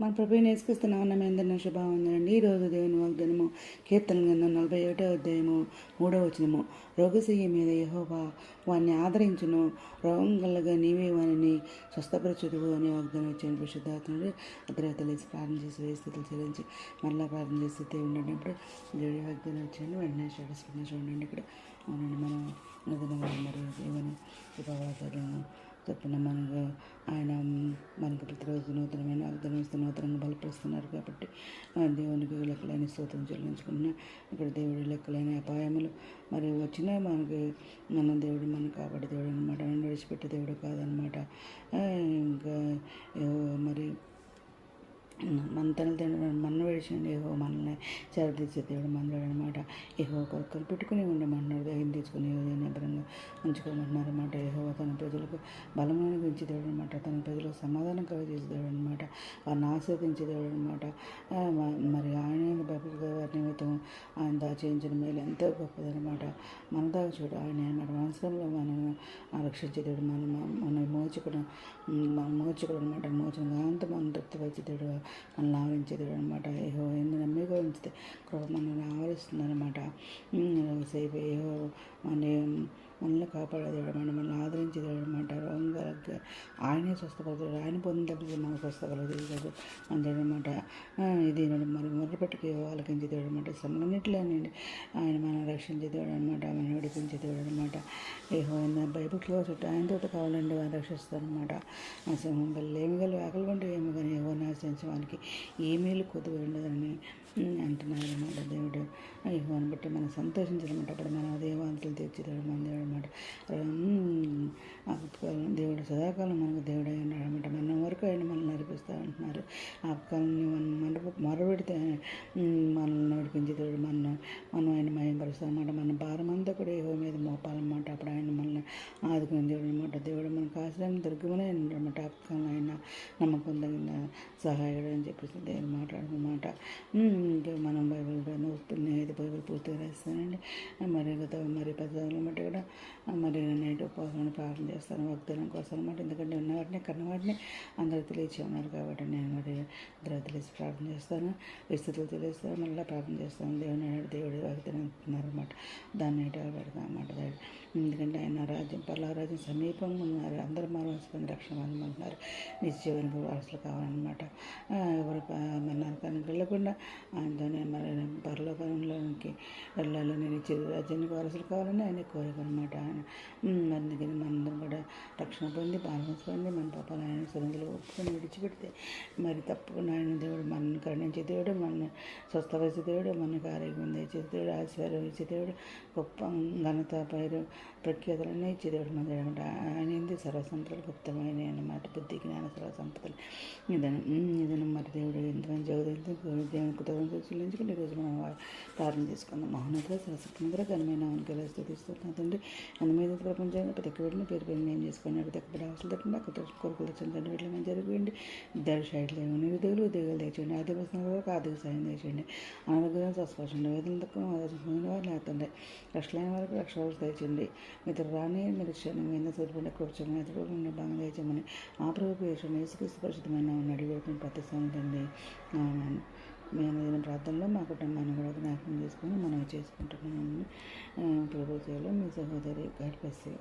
మన ప్రభు నేర్చుకుస్తున్నామన్న మీ అందరినీ శుభావందనండి. ఈరోజు దేవుని వాగ్దానము కీర్తన గ్రంథం నలభై ఒకటో అధ్యాయము మూడో వచనము. రోగశయ్య మీద యహోవా వారిని ఆదరించును. రోగం కలగా నీవే వారిని స్వస్థపరచుదువు అనే వాగ్దానం వచ్చాను పరిశుద్ధాత్ముడు. అర్ధరాత్రి ప్రార్థన చేసి వేయి స్థితులు చెల్లించి మరలా ప్రార్థన చేసి దేవుడు ఉన్నప్పుడు దేవుడి వాగ్దానం వచ్చాను వెంటనే చూడసుకున్న చూడండి ఇక్కడ. అవునండి మనం నదిన మరి దేవుని శుభవార్తలను చెప్పిన మనకు ఆయన మనకు ప్రతిరోజు నూతనమైన వాగ్దానం నూతనంగా బలపరుస్తున్నారు కాబట్టి ఆ దేవునికి లెక్కలేని స్తోత్రం చెల్లించుకున్న ఇక్కడ దేవుడి లెక్కలేని అపాయములు. మరి వచ్చినా మనకి మన దేవుడు మన కాబట్టి దేవుడు అనమాట విడిచిపెట్టే దేవుడు కాదనమాట ఇంకా మరి మన తల్లిదండ్రులు మన విడిచిన ఏవో మనల్ని సరిదిచ్చే దేవుడు మనవాడు అనమాట ఏవో కొరకలు పెట్టుకుని ఉండమన్నారు దయ్యం తీసుకుని నిబ్బరంగా ఉంచుకోమంటున్నారు అనమాట ఏహో తన ప్రజలకు బలమైన గురించి దేవుడు అనమాట తన ప్రజలకు సమాధానం కలగజేసే దేవుడు అనమాట వారిని ఆస్వాదించే దేవుడు అనమాట మరి ఆయన బైబిల్ వారి నిమిత్తం ఆయన దాచేయించిన మేలు ఎంతో గొప్పదనమాట మన దాకా చూడు ఆయన అనమాట మనసులో మనల్ని రక్షించే దేవుడు మన మన మోచుకుని మన మోచుకుడు అనమాట మోచిన అంత మనం తృప్తిపరిచే దేవుడు మనల్ని ఆవరించేది అనమాట ఏహో ఎన్ని నమ్మిక ఉంచితే కృప మనల్ని ఆవరిస్తుందన్నమాట. సేపు ఏహో మన మనల్ని కాపాడేదేవాడు మన మనల్ని ఆదరించేదేవాడు అనమాట రోగంగా ఆయనే స్వస్థపడతాడు ఆయన పొందిన తప్పితే మనం స్వస్థపడదు అనమాట ఇది మరి మొదలుపెట్టుకు ఆలకించేదేవాడు అనమాట శ్రమలన్నింటిలోనండి ఆయన మనం రక్షించేదేవాడు అనమాట మనం విడిపించేదేవాడు అనమాట ఏహో ఆయన బైబిల్లో చుట్టూ ఆయనతో కావాలండి వారు రక్షిస్తారనమాట. ఆ సింహం గల ఏమి గల ఆకలి కొంటే ఏమో కానీ ఏవో ఆశ్రయించడానికి ఏ కొద్దిగా ఉండదని అంటున్నారు అనమాట దేవుడు. యహోని బట్టి మనం సంతోషించాలన్నమాట అప్పుడు మన దేవాంతులు తీర్చిదాడు మన దేవుడు అనమాట దేవుడు సదాకాలం మనకు దేవుడే ఉన్నాడు అనమాట వరకు ఆయన మనల్ని నడిపిస్తూ ఉంటున్నారు ఆ కాలంలో మనం మన మొరబెడితే మనల్ని నడిపించే దేవుడు మన మనం ఆయన మయంపరుస్తామన్నమాట మన భారం అంతా కూడా ఏహో మీద మోపాలన్నమాట. అప్పుడు ఆయన మనల్ని ఆదుకునే దేవుడు అనమాట దేవుడు మనకు ఆశ్రయం దుర్గమనే అనమాట ఆ కాలంలో ఆయన నమ్మకం తగిన సహాయుడు అని చెప్పేసి దేవుడు మాట్లాడుతున్నమాట ఇంకా మనం బైబిల్ అయితే బైబిల్ పూర్తిగా రాస్తానండి మరి మరి పదాలను బట్టి కూడా మరి నైట్ ఉపవాసం ప్రార్థన చేస్తాను వాగ్దానం కోసం అనమాట ఎందుకంటే ఉన్న వాటిని కన్న వాటిని అందరూ తెలియచి ఉన్నారు కాబట్టి నేను మరి అందరూ తెలిసి ప్రార్థన చేస్తాను విస్తృతులు తెలియస్తాను మళ్ళీ ప్రార్థన చేస్తాను. దేవుని దేవుడు వాగ్దానం అంటున్నారనమాట దాన్ని నైట్ పెడతాను అన్నమాట ఎందుకంటే ఆయన రాజ్యం పర్లా రాజ్యం సమీపంగా ఉన్నారు. అందరూ మరణించుకుని రక్షణ అందమంటున్నారు నిత్యజీవనికి వారసులు కావాలన్నమాట. ఎవరు మన వెళ్ళకుండా ఆయనతోనే మరి వెళ్ళాలి వెళ్ళాలని నిత్య రాజ్యానికి వారసులు కావాలని ఆయన కోరిక అనమాట ఆయన అందుకని మనందరం కూడా రక్షణ పొంది బాలన్స్ పొంది మన పాపాలు ఆయన సన్నిధిలో ఒప్పుకొని విడిచిపెడితే మరి తప్పకుండా ఆయన దేవుడు మనల్ని కరుణించే దేవుడు మన స్వస్థపరిచే దేవుడు మనకు ఆరోగ్యం తెచ్చే దేవుడు ఆశీర్వాదం ఇచ్చే దేవుడు గొప్ప ఘనత పైరు ప్రఖ్యాతులన్నీ ఇచ్చే దేవుడు మన దేవుడు అనమాట ఆయన ఏంది సర్వసంపదలు గుప్తమైన అన్నమాట. బుద్ధి జ్ఞాన సర్వసంపదలు. ఇదను ఇదను మరి దేవుడు ఎంతమంది జగదంతో దేవుని కృతజ్ఞత చెల్లించుకుని ఈరోజు మనం ప్రార్థన చేసుకుందాం మహోన్నత సరస్వతంగా ఘనమైన అవనికి స్థుతిస్తున్నా తండ్రి అందమైన ప్రపంచాన్ని ప్రతి ఒక్క వీటిని పేరు పేరు నేను చేసుకోండి ప్రతి ఒక్క అవసరం తట్టండి అక్కడ కొరకు వచ్చిన వీటిలో మేము జరిగిపోయింది ఇద్దరు షైడ్లు ఏమైనా ఉద్యోగులు ఉద్యోగాలు తెచ్చండి ఆర్థిక వరకు ఆర్థిక సాయం తెచ్చండి అనారోగ్యం స్వస్పర్శండి వేదన తక్కువ ఆదర్శమైన వారు లేకండి లక్షలైన వరకు లక్ష వరకు తెచ్చండి మీరు రాని మీరు క్షణం మీద సూర్యపడి కూర్చొని ఎదురుకుండా బాగా తెచ్చమని ఆ ప్రభు వేసిన యేసుక్రీస్తు పరిశుద్ధమైన ఉన్నాడు వేడుకుని ప్రతి సంగతండి మేము ఏదైనా ప్రార్థనలో మా కుటుంబాన్ని కూడా జ్ఞాపకం చేసుకొని మనం చేసుకుంటున్నామని ప్రభుత్వంలో మీ సహోదరి గడిపేసి